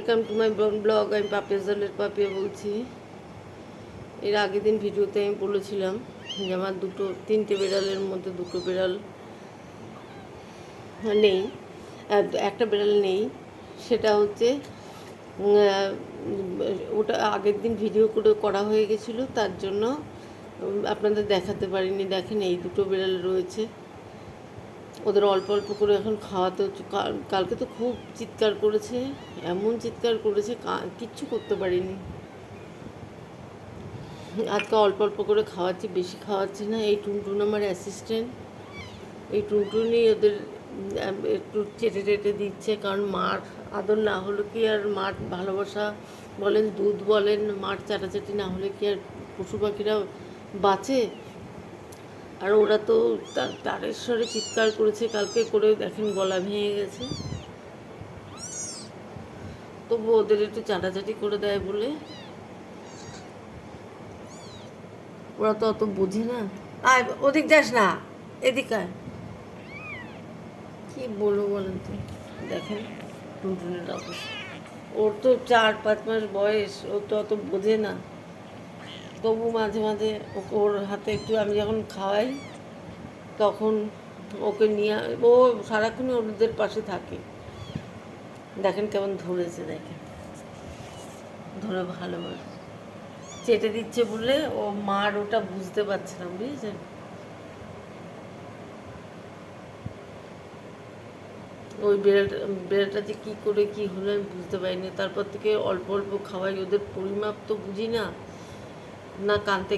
Welcome to my blog আমি পাপিয়া জলের পাপিয়া বলছি এর আগের দিন ভিডিওতে আমি বলেছিলাম যে আমার দুটো, তিনটে বিড়ালের মধ্যে দুটো বিড়াল নেই একটা বিড়াল নেই, সেটা হচ্ছে ওটা আগের দিন ভিডিও করে করা হয়ে গেছিল, তার জন্য আপনাদের দেখাতে পারিনি, দেখেন এই দুটো বিড়াল রয়েছে। ওদের অল্প অল্প করে এখন খাওয়াতে হচ্ছে কাল- কালকে তো খুব চিৎকার করেছে, এমন চিৎকার করেছে কিচ্ছু করতে পারিনি। আজকে অল্প অল্প করে খাওয়াচ্ছি, বেশি খাওয়াচ্ছি না, এই টুনটুন আমার অ্যাসিস্ট্যান্ট এই টুনটুনি ওদের একটু চেটে টেটে দিচ্ছে, কারণ মার আদর না হলে কি আর মার ভালোবাসা বলেন, দুধ বলেন, মার চাটাচাটি না হলে কি আর পশু পাখিরা বাঁচে? আর ওরা তো তা- তারেশ্বরে চিৎকার করেছে, কালকে করে দেখেন গলা ভেঙে গেছে। তবু ওদের একটু চাটাচাটি করে দেয় বলে। ওরা তো অত বোঝে না। আয়, ওদিক যাস না, এদিক আয়। কি বলব বলেন তো? দেখেন, টুনটুনের অবস্থা। ওর তো চার পাঁচ মাস বয়স, ও তো অত বোঝে না। তবু মাঝে মাঝে ওর হাতে একটু আমি যখন খাওয়াই, তখন ওকে নিয়ে ও সারাক্ষণই ওদের পাশে থাকে। দেখেন কেমন ধরেছে, দেখেন। ধরে ভালোবাসে চেটে দিচ্ছে বলে ও মার ওটা বুঝতে পারছে না, বুঝেছেন? ওই বিড়ালটা বিড়ালটা যে কী করে কী হলো আমি বুঝতে পারিনি। তারপর থেকে অল্প অল্প খাওয়াই, ওদের পরিমাপ তো বুঝি না। না কানতে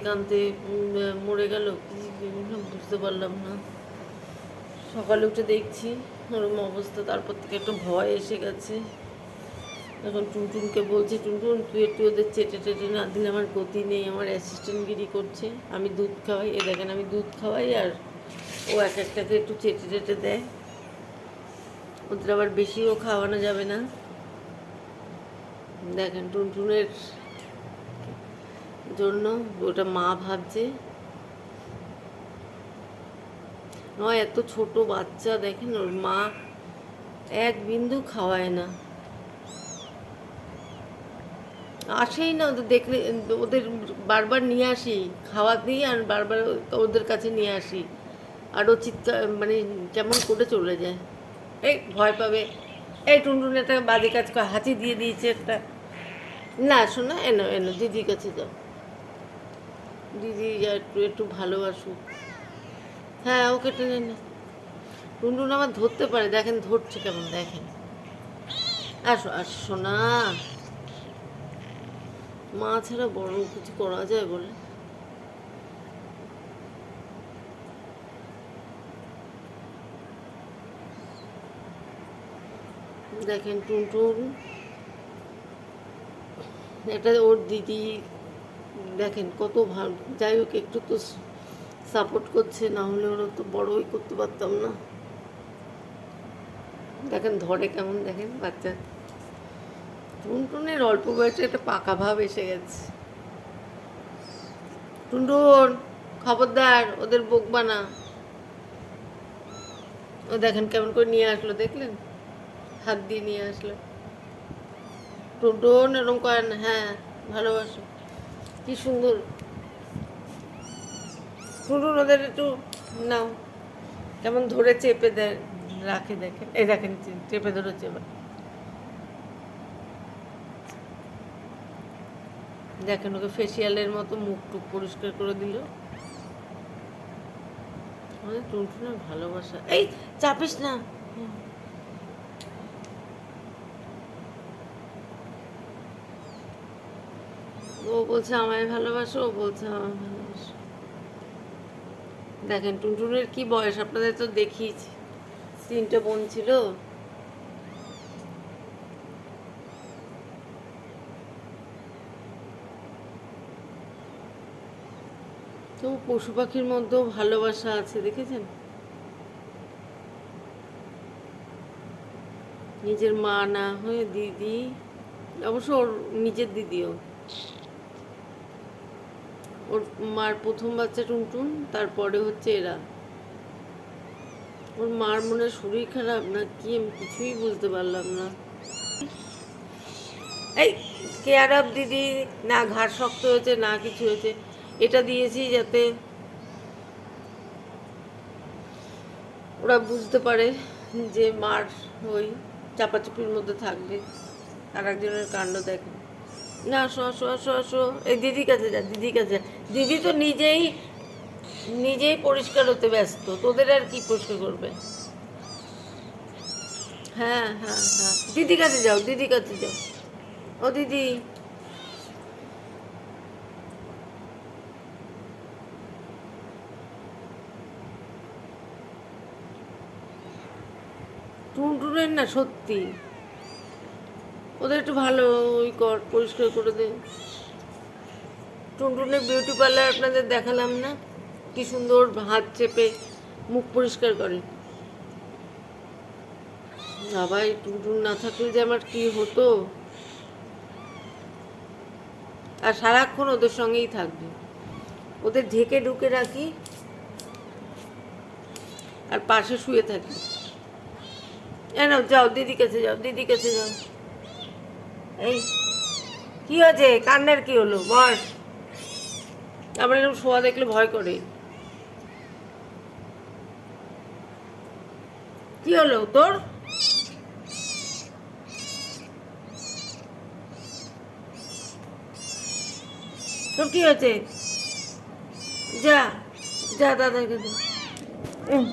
উম, মরে গেল বুঝতে পারলাম না। সকালে উঠে দেখছি ওরকম অবস্থা তারপর থেকে একটু ভয় এসে গেছে। এখন টুনটুনকে বলছে টুনটুন তুই একটু ওদের চেটে টেটে না দিলে আমার গতি নেই আমার অ্যাসিস্ট্যান্টগিরি করছে আমি দুধ খাওয়াই। এ দেখেন আমি দুধ খাওয়াই আর ও এক একটাকে একটু চেটে টেটে দেয়। ওদের আবার বেশিও খাওয়ানো যাবে না। দেখেন টুনটুনের জন্য ওটা মা ভাবছে। নয়, এত ছোট বাচ্চা দেখেন, ওর মা এক বিন্দু খাওয়ায় না। আসেই না, ওদের দেখলে, ওদের বারবার নিয়ে আসি, খাওয়া দিই আর বারবার ওদের কাছে নিয়ে আসি। আর ও চিৎকার মানে কেমন করে চলে যায়। এই ভয় পাবে। এই টুনটুন একটা বাজে কাজ করে হাতি দিয়ে দিয়েছে একটা। না, শোনো, এনো এনো, দিদির কাছে যাও। দিদি একটু একটু ভালোবাসুক। হ্যাঁ ওকে টেনে নে। টুনটুন আমার ধরতে পারে, দেখেন ধরছে কেমন, দেখেন। আসো আসো না মা ছাড়া বড় কিছু করা যায় বলে। দেখেন টুনটুন। এটা ওর দিদি দেখেন কত ভালো। যাই হোক, একটু তো সাপোর্ট করছে, না হলে ওরা তো বড়ই করতে পারতাম না। দেখেন ধরে কেমন, দেখেন বাচ্চা। টুনটুনের অল্প বয়সে একটা পাকা ভাব এসে গেছে। টুনটুন, খবরদার, ওদের বকবা না ও দেখেন কেমন করে নিয়ে আসলো, দেখলেন? হাত দিয়ে নিয়ে আসলো। টুনটুন এরকম করেন হ্যাঁ ভালোবাসো। কি সুন্দর। টুনটুন ওদের একটু, নাও। কেমন ধরে চেপে দেয়, রাখে দেখেন এই দেখেন চেপে ধরেছে এবার। দেখেন, ওকে ফেসিয়ালের মতো মুখ টুক পরিষ্কার করে দিল। আমাদের টুনটুনের ভালোবাসা। এই, চাপিস না। ও বলছে, আমায় ভালোবাসো, ও বলছে, আমায় ভালোবাসো। দেখেন, টুনটুনের কি বয়স? আপনাদের তো দেখিয়েছি। তিনটে বোন ছিল। তো পশু পাখির মধ্যেও ভালোবাসা আছে, দেখেছেন? নিজের মা না হয়ে দিদি, অবশ্য ওর নিজের দিদিও। ওর মার প্রথম বাচ্চা টুনটুন, তারপরে হচ্ছে এরা। ওর মার মনে শরীর খারাপ না কি আমি কিছুই বুঝতে পারলাম না। এই, কেয়ার অফ দিদি, না ঘাড় শক্ত হয়েছে, না কিছু হয়েছে, এটা দিয়েছি যাতে ওরা বুঝতে পারে যে মার ওই চাপাচুপির মধ্যে থাকবে। আর একজনের কাণ্ড দেখে। না, আসো আসো আসো আসো। এই দিদির কাছে যা, দিদির কাছে। দিদি তো নিজেই নিজেই পরিষ্কার হতে ব্যস্ত। তোদের আর কি পরিষ্কার করবে? হ্যাঁ হ্যাঁ হ্যাঁ। দিদি কাছে যাও দিদি কাছে যাও। ও দিদি। টুনটুনের না সত্যি। ওদের একটু ভালো ওই কর, পরিষ্কার করে দে। টুনটুনের বিউটি পার্লার আপনাদের দেখালাম না। কি সুন্দর হাত চেপে মুখ পরিষ্কার করে। বাবা এই টুনটুন না থাকলে যে আমার কি হতো? আর সারাক্ষণ ওদের সঙ্গেই থাকবে। ওদের ঢেকে ঢুকে রাখি, আর পাশে শুয়ে থাকি। যাও দিদি কাছে যাও দিদি কাছে যাও। এই, কি হয়েছে? কান্নার কি হলো? বস। আমার এরকম শোয়া দেখলে ভয় করে কি হলো তোর? তোর কি হয়েছে? যা যা উম,